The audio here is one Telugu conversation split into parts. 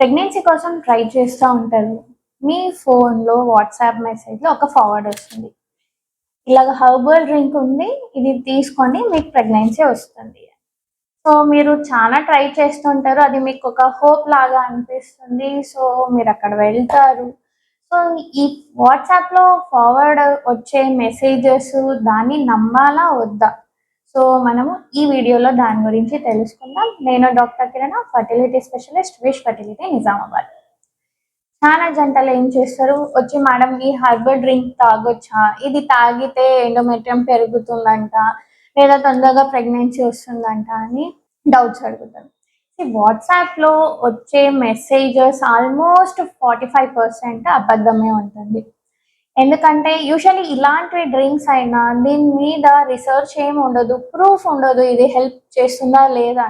ప్రెగ్నెన్సీ కోసం ట్రై చేస్తూ ఉంటారు. మీ ఫోన్లో వాట్సాప్ మెసేజ్లో ఒక ఫార్వర్డ్ వస్తుంది. ఇలాగ హర్బల్ డ్రింక్ ఉంది ఇది తీసుకోండి మీకు ప్రెగ్నెన్సీ వస్తుంది. సో మీరు చాలా ట్రై చేస్తుంటారు. అది మీకు ఒక హోప్ లాగా అనిపిస్తుంది. సో మీరు అక్కడ వెళ్తారు. సో ఈ వాట్సాప్లో ఫార్వర్డ్ వచ్చే మెసేజెస్ దాన్ని నమ్మాలా వద్దా? సో మనము ఈ వీడియోలో దాని గురించి తెలుసుకుందాం. నేను doctor Kiran fertility specialist wish fertility Nizamabad. చాలా జంటలు ఏం చేస్తారు? వచ్చి మేడం ఈ హర్బల్ డ్రింక్ తాగొచ్చా? ఇది తాగితే ఎండోమెట్రియం పెరుగుతుందంట లేదా తొందరగా ప్రెగ్నెన్సీ వస్తుందంట అని డౌట్స్ అడుగుతారు. వాట్సాప్లో వచ్చే messages almost forty five percent అబద్ధమే ఉంటుంది. ఎందుకంటే యూజువలీ ఇలాంటి డ్రింక్స్ అయినా దీని మీద రీసెర్చ్ ఏమి ఉండదు ప్రూఫ్ ఉండదు ఇది హెల్ప్ చేస్తుందా లేదా.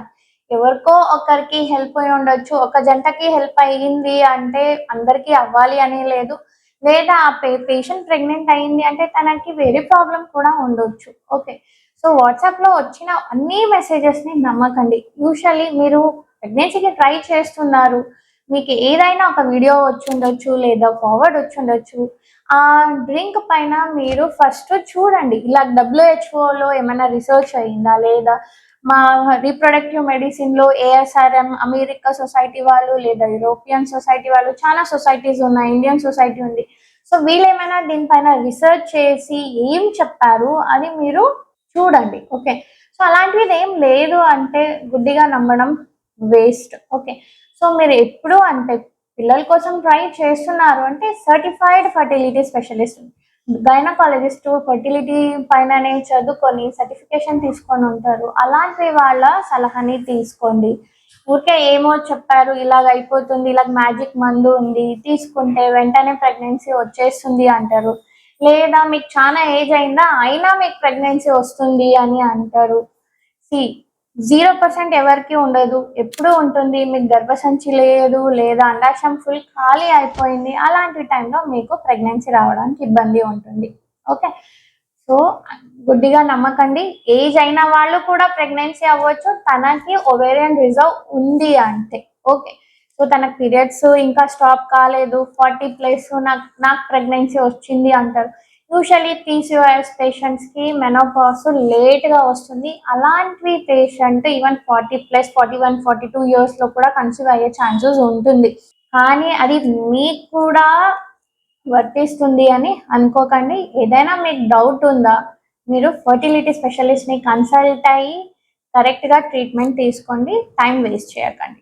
ఎవరికో ఒకరికి హెల్ప్ అయి ఉండొచ్చు ఒక జంటకి హెల్ప్ అయ్యింది అంటే అందరికీ అవ్వాలి అని లేదు. లేదా ఆ పేషెంట్ ప్రెగ్నెంట్ అయింది అంటే తనకి వేరే ప్రాబ్లం కూడా ఉండొచ్చు. ఓకే సో వాట్సాప్లో వచ్చిన అన్ని మెసేజెస్ని నమ్మకండి. యూజువలీ మీరు ప్రెగ్నెన్సీకి ట్రై చేస్తున్నారు మీకు ఏదైనా ఒక వీడియో వచ్చి ఉండొచ్చు లేదా ఫార్వర్డ్ వచ్చి ఉండొచ్చు ఆ డ్రింక్ పైన మీరు ఫస్ట్ చూడండి. ఇలా డబ్ల్యూహెచ్ఓలో ఏమైనా రీసెర్చ్ అయిందా లేదా? మా రీప్రొడక్టివ్ మెడిసిన్లో ఏఎస్ఆర్ఎం అమెరికా సొసైటీ వాళ్ళు లేదా యూరోపియన్ సొసైటీ వాళ్ళు చాలా సొసైటీస్ ఉన్నాయి ఇండియన్ సొసైటీ ఉంది. సో వీళ్ళు ఏమైనా దీనిపైన రీసెర్చ్ చేసి ఏం చెప్పారు అది మీరు చూడండి. ఓకే సో అలాంటిది ఏం లేదు అంటే గుడ్డిగా నమ్మడం వేస్ట్ ఓకే సో మీరు ఎప్పుడు అంటే పిల్లల కోసం ట్రై చేస్తున్నారు అంటే certified fertility specialist gynaecologist fertility పైననే చదువుకొని సర్టిఫికేషన్ తీసుకొని ఉంటారు. అలాంటి వాళ్ళ సలహాని తీసుకోండి. ఊరికే ఏమో చెప్పారు ఇలాగ అయిపోతుంది ఇలాగ మ్యాజిక్ మందు ఉంది తీసుకుంటే వెంటనే ప్రెగ్నెన్సీ వచ్చేస్తుంది అంటారు. లేదా మీకు చాలా ఏజ్ అయిందా అయినా మీకు ప్రెగ్నెన్సీ వస్తుంది అని అంటారు. సి జీరో పర్సెంట్ ఎవరికి ఉండదు. ఎప్పుడు ఉంటుంది మీకు గర్భసంచి లేదు లేదా అండాశయం ఫుల్ ఖాళీ అయిపోయింది. అలాంటి టైంలో మీకు ప్రెగ్నెన్సీ రావడానికి ఇబ్బంది ఉంటుంది. ఓకే? సో గుడ్డిగా నమ్మకండి. ఏజ్ అయిన వాళ్ళు కూడా ప్రెగ్నెన్సీ అవ్వచ్చు. తనకి ఒవేరియన్ రిజర్వ్ ఉంది అంటే ఓకే? సో తనకు పీరియడ్స్ ఇంకా స్టాప్ కాలేదు. ఫార్టీ ప్లస్ నాకు నాకు ప్రెగ్నెన్సీ వచ్చింది అంటారు. యూజువలీ పీసీఓఎస్ పేషెంట్స్కి మెనోపాస్ లేట్గా వస్తుంది. అలాంటి patient even forty plus forty one forty two ఇయర్స్లో కూడా కన్సీవ్ అయ్యే ఛాన్సెస్ ఉంటుంది. కానీ అది మీకు కూడా వర్తిస్తుంది అని అనుకోకండి. ఏదైనా మీకు డౌట్ ఉందా మీరు ఫర్టిలిటీ స్పెషలిస్ట్ని కన్సల్ట్ అయ్యి కరెక్ట్గా ట్రీట్మెంట్ తీసుకోండి. టైం వేస్ట్ చేయకండి.